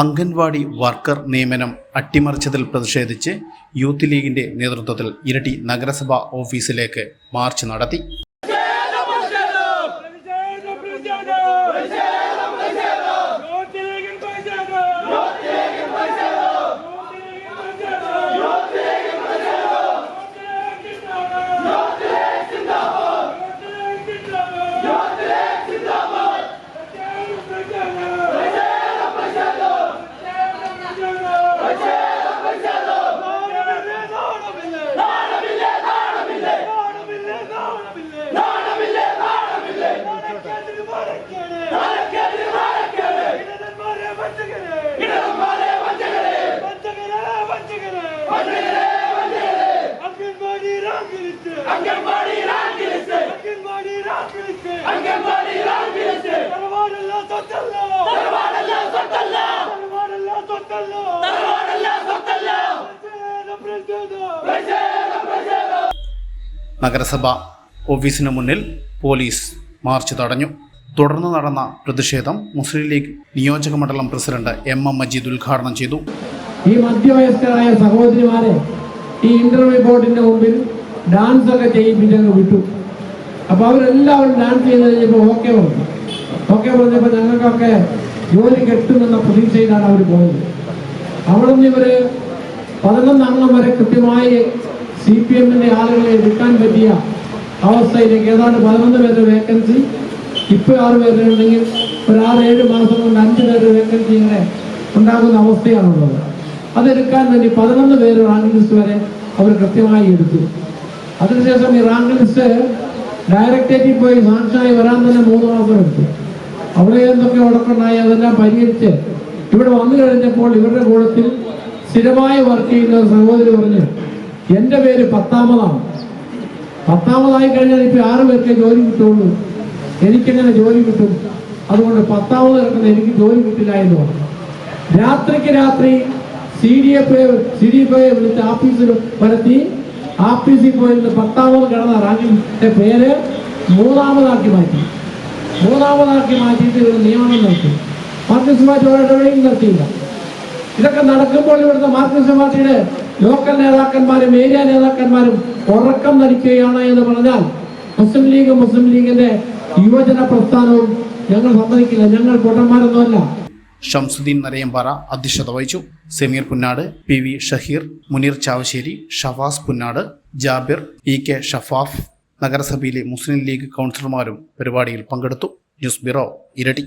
Anganwadi worker നിയമനം അട്ടിമറിച്ചതിൽ പ്രതിഷേധിച്ച് youth ലീഗിന്റെ നേതൃത്വത്തിൽ ഇരട്ടി നഗരസഭാ ഓഫീസിലേക്ക് മാർച്ച് നടത്തി. നഗരസഭ ഓഫീസിന് മുന്നിൽ പോലീസ് മാർച്ച് തടഞ്ഞു. തുടർന്ന് നടന്ന പ്രതിഷേധം മുസ്ലിം ലീഗ് നിയോജക മണ്ഡലം പ്രസിഡന്റ് എം എം മജീദ് ഉദ്ഘാടനം ചെയ്തു. ഈ മധ്യവയസ്കരായ സഹോദരിമാരെ ഈ ഇന്റർവ്യൂ ബോർഡിന്റെ മുമ്പിൽ ഡാൻസ് ഒക്കെ ചെയ്യിപ്പിച്ചങ്ങ് വിട്ടു. അപ്പൊ അവരെല്ലാവരും ഡാൻസ് ചെയ്ത് കഴിഞ്ഞപ്പോൾ ഓക്കെ പറഞ്ഞു. ഓക്കെ പറഞ്ഞപ്പോൾ ഞങ്ങൾക്കൊക്കെ ജോലി കെട്ടുമെന്ന പ്രതീക്ഷയിലാണ് അവർ പോയത്. അവിടെ നിന്ന് ഇവർ പതിനൊന്നെണ്ണം വരെ കൃത്യമായി സി പി എമ്മിന്റെ ആളുകളെ എടുക്കാൻ പറ്റിയ അവസ്ഥയിലേക്ക് ഏതാണ്ട് പതിനൊന്ന് പേരുടെ വേക്കൻസി ഇപ്പൊ ആറ് പേരുണ്ടെങ്കിൽ ഒരു ആറ് ഏഴ് മാസം കൊണ്ട് അഞ്ച് പേര് വേക്കൻസി ഇങ്ങനെ ഉണ്ടാകുന്ന അവസ്ഥയാണുള്ളത്. അതെടുക്കാൻ വേണ്ടി പതിനൊന്ന് പേര് റാങ്ക് ലിസ്റ്റ് വരെ അവർ കൃത്യമായി എടുത്തു. അതിനുശേഷം ഈ റാങ്ക് ലിസ്റ്റ് ഡയറക്ടേറ്റിൽ പോയി സാക്ഷനായി വരാൻ തന്നെ മൂന്ന് മാസം എടുത്തു. അവിടെ എന്തൊക്കെ ഉടക്കുണ്ടായി അതെല്ലാം പരിഹരിച്ച് ഇവിടെ വന്നു കഴിഞ്ഞപ്പോൾ ഇവരുടെ കൂട്ടത്തിൽ സ്ഥിരമായി വർക്ക് ചെയ്യുന്ന സഹോദരി പറഞ്ഞു എന്റെ പേര് പത്താമതാണ്. പത്താമതായി കഴിഞ്ഞാൽ ഇപ്പൊ ആറ് പേർക്ക് ജോലി കിട്ടുള്ളൂ എനിക്കെങ്ങനെ ജോലി കിട്ടും? അതുകൊണ്ട് പത്താമത് കിടക്കുന്ന എനിക്ക് ജോലി കിട്ടില്ല എന്ന് പറഞ്ഞു. രാത്രിക്ക് രാത്രി C D F C D F വിളിച്ച് ആഫീസിൽ വരുത്തി ആഫീസിൽ പോയിരുന്ന പത്താമത് കിടന്ന റാങ്കിന്റെ പേര് മൂന്നാമതാക്കി മാറ്റി. മൂന്നാമതാക്കി മാറ്റിയിട്ട് ഇവർ നിയമനം നിർത്തി മാർക്സിസ്റ്റ് പാർട്ടി ഒരിടവേളയും നിർത്തിയില്ല. ഇതൊക്കെ നടക്കുമ്പോൾ ഇവിടുത്തെ മാർക്സിസ്റ്റ് പാർട്ടിയുടെ ലോക്കൽ നേതാക്കന്മാരും ഏരിയ നേതാക്കന്മാരും ഉറക്കം നടിക്കുകയാണ് എന്ന് പറഞ്ഞാൽ മുസ്ലിം ലീഗ് മുസ്ലിം ലീഗിന്റെ യുവജന പ്രസ്ഥാനവും ഞങ്ങൾ സമ്മതിക്കില്ല. ഞങ്ങൾ പൊട്ടന്മാരൊന്നുമല്ല. ഷംസുദ്ദീൻ നരയമ്പാറ അധ്യക്ഷത വഹിച്ചു. Sameer Punnad P V Shaheer Muneer Chavassery Shafas Punnad Jabir E K Shafaf നഗരസഭയിലെ മുസ്ലിം ലീഗ് കൗൺസിലർമാരും പരിപാടിയിൽ പങ്കെടുത്തു. ന്യൂസ് ബ്യൂറോ ഇരട്ടി.